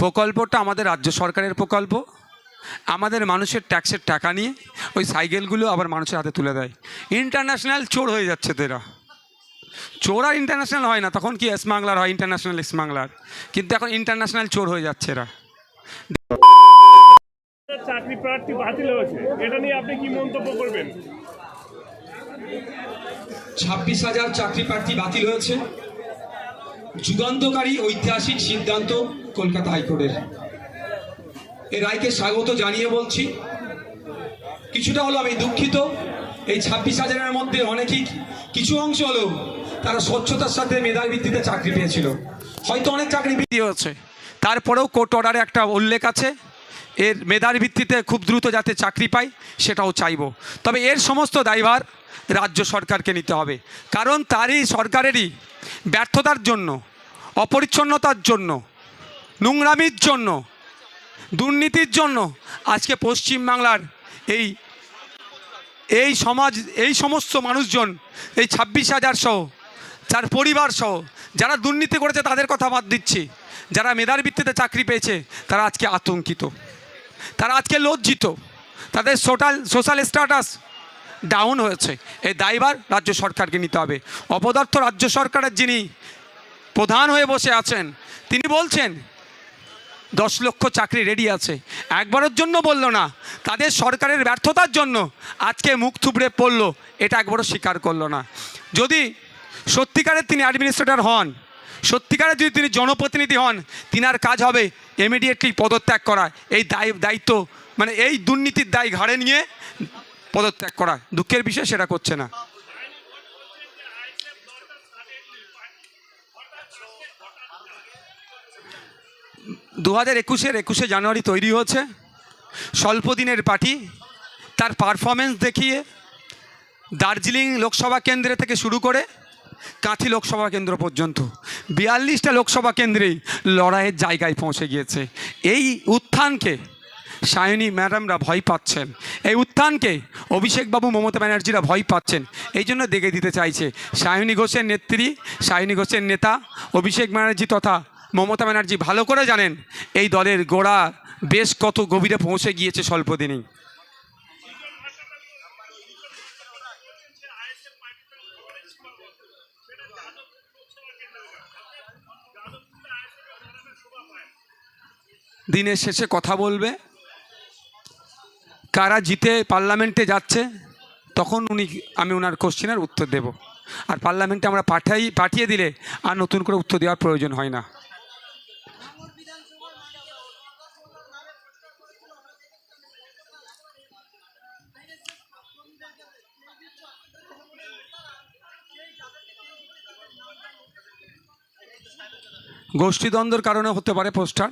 প্রকল্পটা আমাদের রাজ্য সরকারের প্রকল্প। আমাদের মানুষের ট্যাক্সের টাকা নিয়ে ওই সাইকেলগুলো আবার মানুষের হাতে তুলে দেয়। ইন্টারন্যাশনাল চোর হয়ে যাচ্ছে তো এরা। চোর আর ইন্টারন্যাশনাল হয় না তখন কি এস বাংলার হয় ইন্টারন্যাশনাল এস বাংলার কিন্তু এখন ইন্টারন্যাশনাল চোর হয়ে যাচ্ছে এরা। চাকরি প্রার্থী বাতিল হয়েছে। এটা নিয়ে আপনি কি মন্তব্য করবেন? ছাব্বিশ হাজার চাকরি প্রার্থী বাতিল হয়েছে। যুগান্তকারী ঐতিহাসিক সিদ্ধান্ত কলকাতা হাইকোর্টের। এই রায়কে স্বাগত জানিয়ে বলছি। কিছুটা হলো আমি দুঃখিত। এই ছাব্বিশ হাজারের মধ্যে অনেকেই কিছু অংশ হলেও তারা স্বচ্ছতার সাথে মেধার ভিত্তিতে চাকরি পেয়েছিল। হয়তো অনেক চাকরি বৃদ্ধি হচ্ছে তারপরেও কোর্ট অর্ডারে একটা উল্লেখ আছে। এর মেধার ভিত্তিতে খুব দ্রুত যাতে চাকরি পায় সেটাও চাইব। তবে এর সমস্ত দায়ভার রাজ্য সরকারকে নিতে হবে। কারণ তারই সরকারেরই ব্যর্থতার জন্য, অপরিচ্ছন্নতার জন্য নোংরামির জন্য, দুর্নীতির জন্য আজকে পশ্চিমবাংলার এই এই সমাজ, এই সমস্ত মানুষজন, এই ছাব্বিশ হাজার সহ, যার পরিবার সহ, যারা দুর্নীতি করেছে তাদের কথা বাদ দিচ্ছি। যারা মেধার ভিত্তিতে চাকরি পেয়েছে, তারা আজকে আতঙ্কিত। তারা আজকে লজ্জিত। তাদের সোশ্যাল সোশ্যাল স্ট্যাটাস ডাউন হয়েছে। এই দায়ভার রাজ্য সরকারকে নিতে হবে। অপদার্থ রাজ্য সরকারের যিনি প্রধান হয়ে বসে আছেন, তিনি বলছেন দশ লক্ষ চাকরি রেডি আছে। একবারের জন্য বলল না, তাদের সরকারের ব্যর্থতার জন্য আজকে মুখ থুবড়ে পড়ল, এটা একবারও স্বীকার করল না। যদি সত্যিকারের তিনি অ্যাডমিনিস্ট্রেটর হন, সত্যিকারের যদি তিনি জনপ্রতিনিধি হন, তিনার কাজ হবে ইমিডিয়েটলি পদত্যাগ করা। এই দায়, দায়িত্ব মানে এই দুর্নীতির দায় ঘাড়ে নিয়ে পদত্যাগ করা। দুঃখের বিষয় সেটা করছে না। দু হাজার একুশের একুশে জানুয়ারি তৈরি হচ্ছে স্বল্প দিনের পার্টি, তার পারফরমেন্স দেখিয়ে দার্জিলিং লোকসভা কেন্দ্রে থেকে শুরু করে কাঁথি লোকসভা কেন্দ্র পর্যন্ত বিয়াল্লিশটা লোকসভা কেন্দ্রেই লড়াইয়ের জায়গায় পৌঁছে গিয়েছে। এই উত্থানকে সায়নী ম্যাডামরা ভয় পাচ্ছেন। এই উত্থানকে অভিষেকবাবু মমতা ব্যানার্জিরা ভয় পাচ্ছেন। এই জন্য দেখে দিতে চাইছে সায়নী ঘোষের নেত্রী, সায়নী ঘোষের নেতা, অভিষেক ব্যানার্জি তথা মমতা ব্যানার্জি ভালো করে জানেন, এই দলের গোড়া বেশ কত গভীরে পৌঁছে গিয়েছে স্বল্প দিনেই। দিনের শেষে কথা বলবে। কারা জিতে পার্লামেন্টে যাচ্ছে, তখন উনি, আমি ওনার কোশ্চেনের উত্তর দেব। আর পার্লামেন্টে আমরা পাঠাই, পাঠিয়ে দিলে আর নতুন করে উত্তর দেওয়ার প্রয়োজন হয় না। গোষ্ঠীদ্বন্দ্বর কারণে হতে পারে পোস্টার।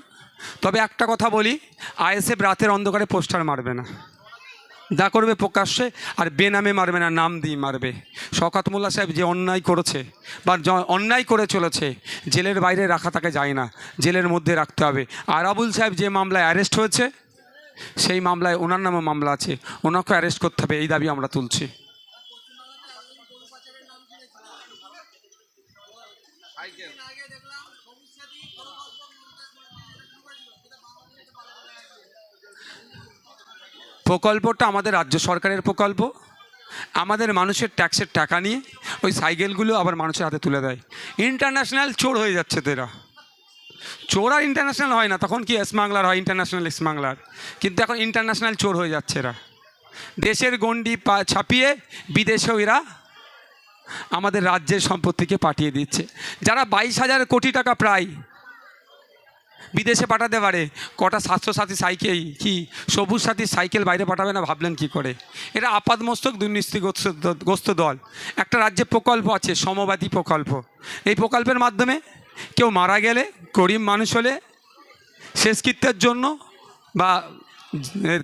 তবে একটা কথা বলি, আইএসএফ রাতের অন্ধকারে পোস্টার মারবে না। যা করবে প্রকাশ্যে, আর বেনামে মারবে না, নাম দিয়ে মারবে। শওকাত মোল্লা সাহেব যে অন্যায় করেছে, বা অন্যায় করে চলেছে, জেলের বাইরে রাখা তাকে যায় না, জেলের মধ্যে রাখতে হবে। আর আবুল সাহেব যে মামলায় অ্যারেস্ট হয়েছে, সেই মামলায় ওনার নামে মামলা আছে। ওনাকে অ্যারেস্ট করতে হবে, এই দাবি আমরা তুলছি। প্রকল্পটা আমাদের রাজ্য সরকারের প্রকল্প। আমাদের মানুষের ট্যাক্সের টাকা নিয়ে ওই সাইকেলগুলো আবার মানুষের হাতে তুলে দেয়। ইন্টারন্যাশনাল চোর হয়ে যাচ্ছে তো চোর আর ইন্টারন্যাশনাল হয় না, তখন কি বাংলার হয়, ইন্টারন্যাশনাল বাংলার কিন্তু এখন ইন্টারন্যাশনাল চোর হয়ে যাচ্ছে এরা। দেশের গণ্ডি ছাপিয়ে বিদেশেও এরা আমাদের রাজ্যের সম্পত্তিকে পাঠিয়ে দিচ্ছে। যারা বাইশ হাজার কোটি টাকা প্রায় বিদেশে পাঠাতে পারে। কটা স্বাস্থ্যসাথী সাইকেল, কি? সবুজ সাথী সাইকেল বাইরে পাঠাবে না ভাবলেন কি করে? এটা আপাদমস্তক দুর্নীতিগ্রস্ত গ্রস্ত দল। একটা রাজ্যে প্রকল্প আছে, সমবাদী প্রকল্প। এই প্রকল্পের মাধ্যমে কেউ মারা গেলে, গরিব মানুষ হলে শেষকৃত্যের জন্য বা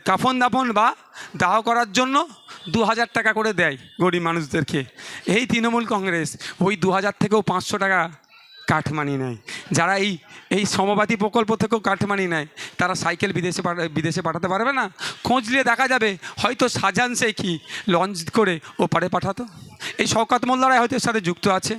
কাফন দাফন বা দাহ করার জন্য দু হাজার টাকা করে দেয় গরিব মানুষদেরকে। এই তৃণমূল কংগ্রেস, ওই দু হাজার থেকেও পাঁচশো টাকা কাঠমানি নেয়। যারা এই এই সমবাদী প্রকল্প থেকেও কাঠমানি নেয়, তারা সাইকেল বিদেশে বিদেশে পাঠাতে পারবে না? খোঁজ নিয়ে দেখা যাবে, হয়তো সাজান সে কি লঞ্চ করে ওপারে পাঠাতো। এই শওকাত মোল্লারাই হয়তো এর সাথে যুক্ত আছে।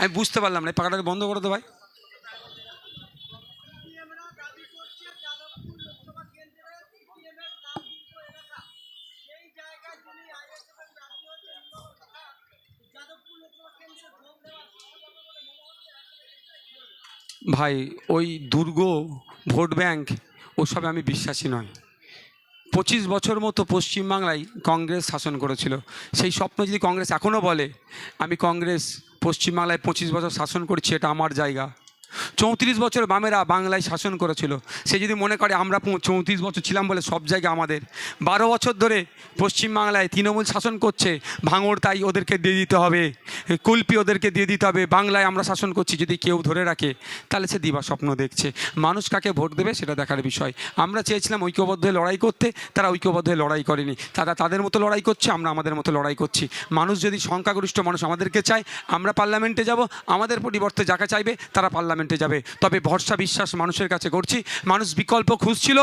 আমি বুঝতে পারলাম না, এই পাখাটা বন্ধ করে দো ভাই। ভাই, ওই দুর্গ ভোট ব্যাংক, ওসবে আমি বিশ্বাসী নয়। পঁচিশ বছর মতো পশ্চিমবাংলায় কংগ্রেস শাসন করেছিল। সেই স্বপ্ন যদি কংগ্রেস এখনও বলে, আমি কংগ্রেস পশ্চিমবাংলায় পঁচিশ বছর শাসন করছি এটা আমার জায়গা। চৌত্রিশ বছর বামেরা বাংলায় শাসন করেছিল। সে যদি মনে করে আমরা চৌত্রিশ বছর ছিলাম বলে সব জায়গা আমাদের। বারো বছর ধরে পশ্চিমবাংলায় তৃণমূল শাসন করছে, ভাঙড় তাই ওদেরকে দিয়ে দিতে হবে। কুলপি ওদেরকে দিয়ে দিতে হবে। বাংলায় আমরা শাসন করছি যদি কেউ ধরে রাখে, তাহলে সে দিবা স্বপ্ন দেখছে। মানুষ কাকে ভোট দেবে সেটা দেখার বিষয়। আমরা চেয়েছিলাম ঐক্যবদ্ধ হয়ে লড়াই করতে, তারা ঐক্যবদ্ধ হয়ে লড়াই করেনি। তারা তাদের মতো লড়াই করছে, আমরা আমাদের মতো লড়াই করছি। মানুষ যদি সংখ্যাগরিষ্ঠ মানুষ আমাদেরকে চায়, আমরা পার্লামেন্টে যাব, আমাদের পরিবর্তে যাকে চাইবে, তারা পার্লামেন্টে যাবে। তবে ভরসা বিশ্বাস মানুষের কাছে করছি। মানুষ বিকল্প খুঁজছিল।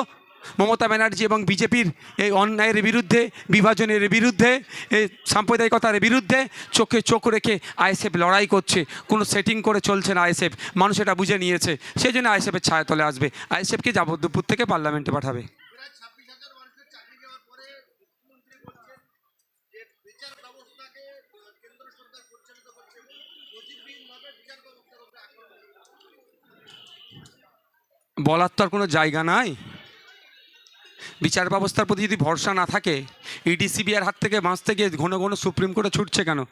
মমতা ব্যানার্জি এবং বিজেপির এই অন্যায়ের বিরুদ্ধে, বিভাজনের বিরুদ্ধে, এই সাম্প্রদায়িকতার বিরুদ্ধে চোখে চোখ রেখে আইএসএফ লড়াই করছে। কোনো সেটিং করে চলছে না আইএসএফ। মানুষ এটা বুঝে নিয়েছে। সেই জন্য আইএসএফের ছায়াতলে আসবে। আইএসএফকে যাবদ্দপুর থেকে পার্লামেন্টে পাঠাবে। ব্যবস্থাকে কেন্দ্র সরকার পরিচালিত করছে নজিরবিহীনভাবে বিচার ব্যবস্থার উপরে আক্রমণ বলার তো আর কোনো জায়গা নাই। বিচার ব্যবস্থার প্রতি যদি ভরসা না থাকে ইডি সিবিআর হাত থেকে বাঁচতে গিয়ে ঘন ঘন সুপ্রিম কোর্টে ছুটছে কেন?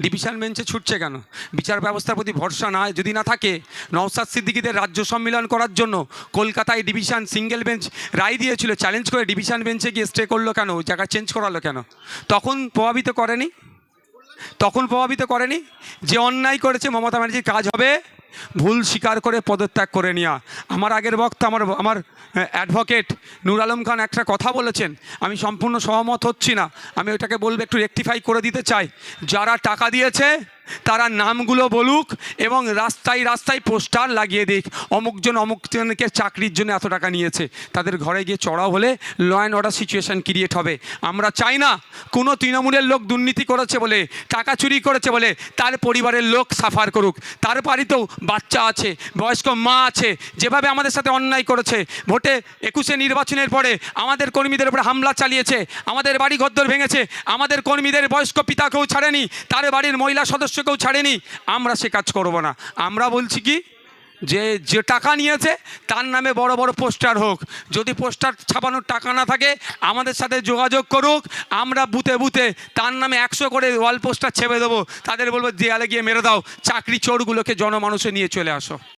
ডিভিশন বেঞ্চে ছুটছে কেন? বিচার ব্যবস্থার প্রতি ভরসা না যদি না থাকে নওসাদ সিদ্দিকিদের রাজ্য সম্মেলন করার জন্য কলকাতায় ডিভিশন সিঙ্গেল বেঞ্চ রায় দিয়েছিল চ্যালেঞ্জ করে ডিভিশন বেঞ্চে গিয়ে স্টে করল কেন? ওই জায়গা চেঞ্জ করালো কেন? তখন প্রভাবিত করেনি? তখন প্রভাবিত করেনি? যে অন্যায় করেছে মমতা ব্যানার্জির কাজ হবে ভুল স্বীকার করে পদত্যাগ করে নেওয়া আমার আগের বক্তা, আমার আমার অ্যাডভোকেট নূর আলম খান একটা কথা বলেছেন। আমি সম্পূর্ণ সহমত হচ্ছি না। আমি ওটাকে বলব, একটু রেকটিফাই করে দিতে চাই। যারা টাকা দিয়েছে, তারা নামগুলো বলুক এবং রাস্তায় রাস্তায় পোস্টার লাগিয়ে দিক। অমুকজন অমুকজনকে চাকরির জন্য এত টাকা নিয়েছে। তাদের ঘরে গিয়ে চড়াও হলে law and order situation create হবে। আমরা চাই না কোনো তৃণমূলের লোক দুর্নীতি করেছে বলে, টাকা চুরি করেছে বলে, তার পরিবারের লোক সাফার করুক। তার বাড়িতেও বাচ্চা আছে, বয়স্ক মা আছে, যেভাবে আমাদের সাথে অন্যায় করেছে, ভোটে একুশে নির্বাচনের পরে আমাদের কর্মীদের উপরে হামলা চালিয়েছে, আমাদের বাড়ি ঘরদর ভেঙেছে, আমাদের কর্মীদের বয়স্ক পিতাকেও ছাড়েনি, তার বাড়ির মহিলা সদস্যকেও ছাড়েনি, আমরা সে কাজ করব না। আমরা বলছি কি? যে যে টাকা নিয়েছে, তার নামে বড় বড় পোস্টার হোক। যদি পোস্টার ছাপানোর টাকা না থাকে, আমাদের সাথে যোগাযোগ করুক, আমরা বুতে বুতে তার নামে একশো করে ওয়াল পোস্টার ছেপে দেবো। তাদের বলব, দেয়ালে গিয়ে মেরে দাও। চাকরি চোরগুলোকে জনমানুষে নিয়ে চলে আসো।